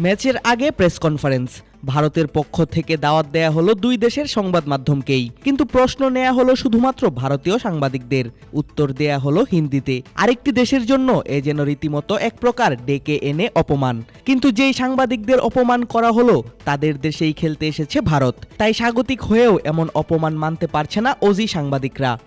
ম্যাচের আগে press conference. ভারতের পক্ষ থেকে দাওয়াত দেয়া হলো দুই দেশের সংবাদ মাধ্যমকেই। কিন্তু প্রশ্ন নেয়া হলো শুধুমাত্র ভারতীয় সাংবাদিকদের। উত্তর দেয়া হলো হিন্দিতে। আরেকটি দেশের জন্য এ যেন রীতিমতো এক প্রকার ডেকে এনে অপমান। কিন্তু যেই সাংবাদিকদের অপমান করা হলো, তাদের দেশেই খেলতে এসেছে ভারত। তাই স্বাগতিক হয়েও এমন অপমান মানতে পারছে না অজি সাংবাদিকরা।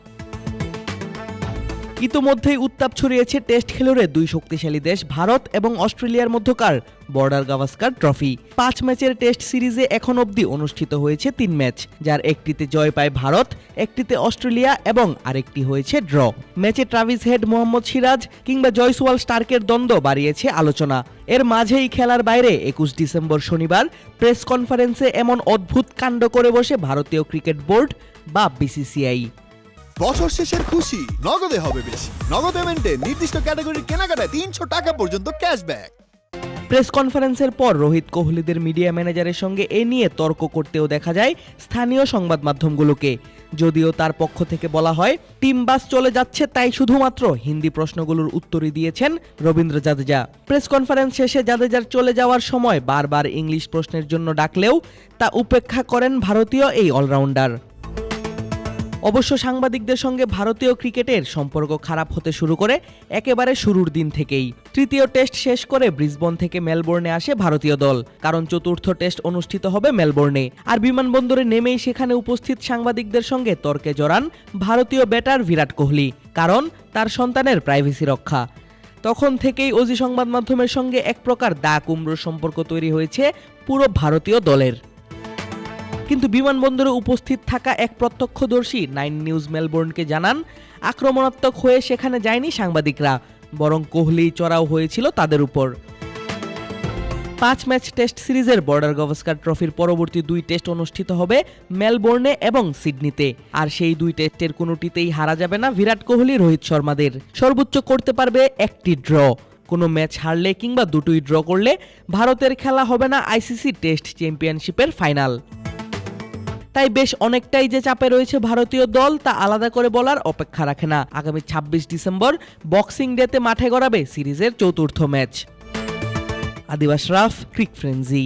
ইতোমধ্যেই উত্তাপ ছড়িয়েছে টেস্ট খেলুড়ে দুই শক্তিশালী দেশ, ভারত এবং অস্ট্রেলিয়ার মধ্যকার বর্ডার গাভাস্কার ট্রফি। পাঁচ ম্যাচের টেস্ট সিরিজে এখন অবধি অনুষ্ঠিত হয়েছে তিন ম্যাচ, যার একটিতে জয় পায় ভারত, একটিতে অস্ট্রেলিয়া এবং আরেকটি হয়েছে ড্র। ম্যাচে ট্রাভিস হেড মোহাম্মদ সিরাজ কিংবা জয়সওয়াল স্টার্কের দ্বন্দ্ব বাড়িয়েছে আলোচনা। এর মাঝেই খেলার বাইরে একুশ ডিসেম্বর শনিবার প্রেস কনফারেন্সে এমন অদ্ভুত কাণ্ড করে বসে ভারতীয় ক্রিকেট বোর্ড বা বিসিসিআই। বছর শেষের খুশি। নগদে হবে বেশি। নগদ পেমেন্টে নির্দিষ্ট ক্যাটাগরির কেনাকাটায় তিনশো টাকা পর্যন্ত ক্যাশব্যাক প্রেস কনফারেন্সের পর রোহিত কোহলিদের মিডিয়া ম্যানেজারের সঙ্গে এ নিয়ে তর্ক করতেও দেখা যায় স্থানীয় সংবাদ মাধ্যমগুলোকে। যদিও তার পক্ষ থেকে বলা হয়, টিম বাস চলে যাচ্ছে তাই শুধুমাত্র হিন্দি প্রশ্নগুলোর উত্তরই দিয়েছেন রবীন্দ্র জাদেজা। প্রেস কনফারেন্স শেষে জাদেজার চলে যাওয়ার সময় বারবার ইংলিশ প্রশ্নের জন্য ডাকলেও তা উপেক্ষা করেন ভারতীয় এই অলরাউন্ডার অবশ্য সাংবাদিকদের সঙ্গে ভারতীয় ক্রিকেটের সম্পর্ক খারাপ হতে শুরু করে একেবারে শুরুর দিন থেকেই। তৃতীয় টেস্ট শেষ করে ব্রিসবন থেকে মেলবোর্নে আসে ভারতীয় দল, কারণ চতুর্থ টেস্ট অনুষ্ঠিত হবে মেলবোর্নে। আর বিমানবন্দরে নেমেই সেখানে উপস্থিত সাংবাদিকদের সঙ্গে তর্কে জড়ান ভারতীয় ব্যাটার বিরাট কোহলি, কারণ তার সন্তানের প্রাইভেসি রক্ষা। তখন থেকেই অজি সংবাদ মাধ্যমের সঙ্গে এক প্রকার দা কুমড়োর সম্পর্ক তৈরি হয়েছে পুরো ভারতীয় দলের। কিন্তু বিমানবন্দরে উপস্থিত থাকা এক প্রত্যক্ষদর্শী নাইন নিউজ মেলবোর্নকে জানান, আক্রমণাত্মক হয়ে সেখানে যায়নি সাংবাদিকরা, বরং কোহলি চড়াও হয়েছিল তাদের উপর। পাঁচ ম্যাচ টেস্ট সিরিজের বর্ডার গভস্কার ট্রফির পরবর্তী দুই টেস্ট অনুষ্ঠিত হবে মেলবোর্নে এবং সিডনিতে, আর সেই দুই টেস্টের কোনোটিতেই হারা যাবে না বিরাট কোহলি, রোহিত শর্মাদের। সর্বোচ্চ করতে পারবে একটি ড্র, কোনো ম্যাচ হারলে কিংবা দুটোই ড্র করলে ভারতের খেলা হবে না আইসিসি টেস্ট চ্যাম্পিয়নশিপের ফাইনাল। তাই বেশ অনেকটাই যে চাপে রয়েছে ভারতীয় দল, তা আলাদা করে বলার অপেক্ষা রাখে না। আগামী ছাব্বিশ ডিসেম্বর বক্সিং ডেতে মাঠে গড়াবে সিরিজের চতুর্থ ম্যাচ। আদিবাস রাফ, ক্রিক ফ্রেন্সি।